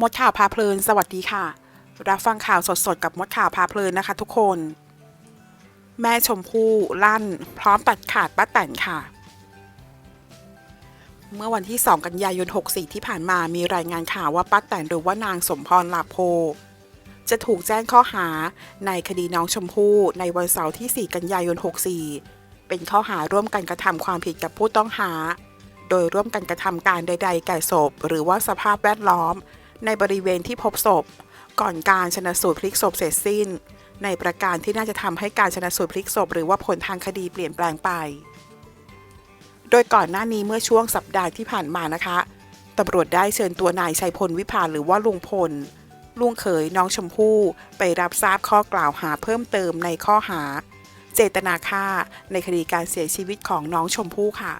มดข่าวพาเพลิน สวัสดีค่ะ รับฟังข่าวสดๆ กับมดข่าวพาเพลินนะคะทุกคน แม่ชมพู่ลั่น พร้อมตัดขาดป้าแตนค่ะ เมื่อวันที่ 2 กันยายน 64 ที่ผ่านมามีรายงานข่าวว่าป้าแตนหรือว่านางสมพรลาโพ จะถูกแจ้งข้อหาในคดีน้องชมพู่ในวันเสาร์ที่ 4 กันยายน 64 เป็นข้อหาร่วมกันกระทำความผิดกับผู้ต้องหา โดยร่วมกันกระทำการใด ๆ แก่ศพ หรือว่าสภาพแวดล้อม ในบริเวณที่พบศพ ก่อนการชนะสูตรพลิกศพเสร็จสิ้น ในประการที่น่าจะทำให้การชนะสูตรพลิกศพหรือว่าผลทางคดีเปลี่ยนแปลงไป โดยก่อนหน้านี้เมื่อช่วงสัปดาห์ที่ผ่านมานะคะตำรวจได้เชิญตัวนายชัยพลวิภาหรือว่าลุงพลลุงเขยน้องชมพู่ไปรับทราบข้อกล่าวหาเพิ่มเติมในข้อหา เจตนาฆ่าในคดีการเสียชีวิตของน้องชมพู่ค่ะ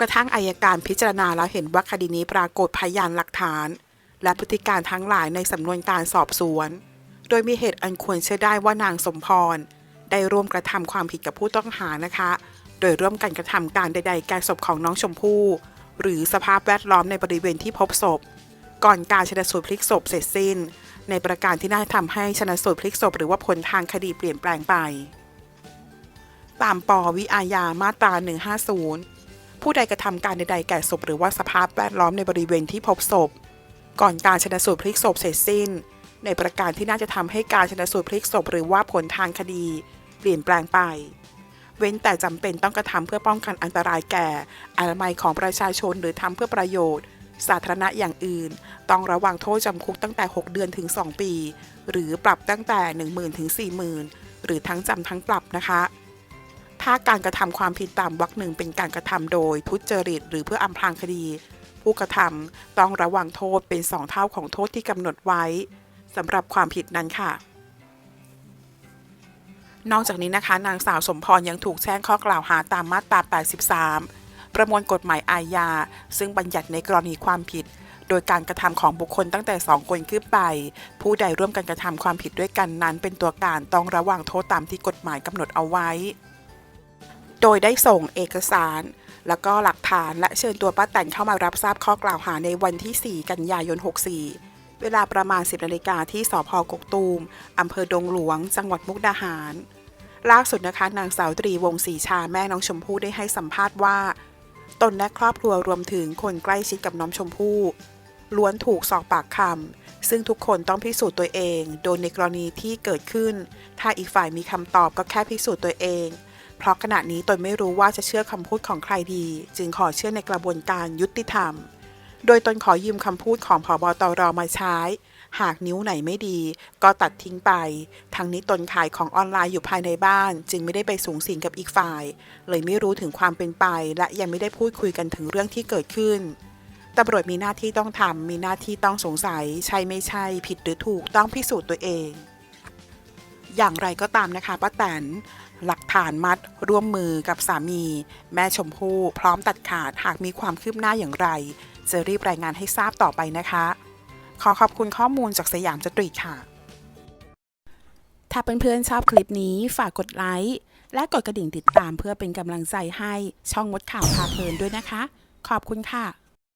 กระทั่งอายการพิจารณาแล้วเห็นว่าคดีนี้ปรากฏพยานหลักฐาน และพฤติการทั้งหลายในสำนวนการสอบสวน โดยมีเหตุอันควรเชื่อได้ว่านางสมพร ได้ร่วมกระทำความผิดกับผู้ต้องหานะคะ โดยร่วมกันกระทำการใด ๆ แก่ศพของน้องชมพู่ หรือสภาพแวดล้อมในบริเวณที่พบศพ ก่อนการชนสูตรพลิกศพเสร็จสิ้น ในประการที่น่าทำให้ชนสูตรพลิกศพหรือว่าผลทางคดีเปลี่ยนแปลงไป ตามปวิอาญามาตรา150 ผู้ใดกระทำการใดๆแก่ศพหรือว่าสภาพแวดล้อมในบริเวณที่พบศพ ก่อนการชนสูตรพลิกศพเสร็จสิ้น ในประการที่น่าจะทำให้การชนสูตรพลิกศพหรือว่าผลทางคดี เปลี่ยนแปลงไป เว้นแต่จำเป็นต้องกระทำเพื่อป้องกันอันตรายแก่อนามัยของประชาชนหรือทำเพื่อประโยชน์ สาธารณะอย่างอื่น ต้องระวังโทษจำคุกตั้งแต่ 6 เดือนถึง 2 ปี หรือปรับตั้งแต่ 10,000ถึง40,000 หรือทั้งจำทั้งปรับนะคะ ถ้าการกระทำความผิดตามวรรคหนึ่งเป็นการกระทำโดยทุจริต หรือเพื่ออำพรางคดี ผู้กระทำต้องระวังโทษเป็น2เท่าของโทษที่กำหนดไว้สำหรับความผิดนั้นค่ะ นอกจากนี้นะคะ นางสาวสมพรยังถูกแจ้งข้อกล่าวหาตามมาตรา 83 ประมวลกฎหมายอาญา ซึ่งบัญญัติในกรณีความผิดโดยการกระทำของบุคคลตั้งแต่ 2 คนขึ้นไป ผู้ใดร่วมกันกระทำความผิดด้วยกันนั้น เป็นตัวการต้องระวังโทษตามที่กฎหมายกำหนดเอาไว้ โดยได้ส่งเอกสาร แล้วก็หลักฐานและเชิญตัวป้าแตนเข้ามารับทราบข้อกล่าวหาในวันที่ 4 กันยายน 64 เวลาประมาณ 10นาฬิกาที่สพกกตูมอำเภอดงหลวง จังหวัดมุกดาหาร ล่าสุดนะคะนางสาวตรีวงศรีชาแม่น้องชมพู่ได้ให้สัมภาษณ์ว่า ตนและครอบครัวรวมถึงคนใกล้ชิดกับน้องชมพู่ล้วนถูกสอบปากคำซึ่งทุกคนต้องพิสูจน์ตัวเอง โดยในกรณีที่เกิดขึ้น ถ้าอีกฝ่ายมีคำตอบก็แค่พิสูจน์ตัวเอง เพราะขณะนี้ตนไม่รู้ว่าจะเชื่อคำพูดของใครดี จึงขอเชื่อในกระบวนการยุติธรรม โดยตนขอยืมคำพูดของผบตรมาใช้ หากนิ้วไหนไม่ดี ก็ตัดทิ้งไป ทั้งนี้ตนขายของออนไลน์อยู่ภายในบ้าน จึงไม่ได้ไปสูงสิงกับอีกฝ่าย เลยไม่รู้ถึงความเป็นไป และยังไม่ได้พูดคุยกันถึงเรื่องที่เกิดขึ้นตำรวจมีหน้าที่ต้องทำ มีหน้าที่ต้องสงสัย ใช่ไม่ใช่ ผิดหรือถูก ต้องพิสูจน์ตัวเอง อย่างไรก็ตามนะคะป้าแตน หลักฐานมัด ร่วมมือกับสามี แม่ชมพู่พร้อมตัดขาดหากมีความคืบหน้าอย่างไร จะรีบรายงานให้ทราบต่อไปนะคะ ขอขอบคุณข้อมูลจากสยามสตรีทค่ะ ถ้าเพื่อนๆชอบคลิปนี้ฝากกดไลค์และกดกระดิ่งติดตามเพื่อเป็นกำลังใจให้ช่องมดข่าวพาเพลินด้วยนะคะ ขอบคุณค่ะ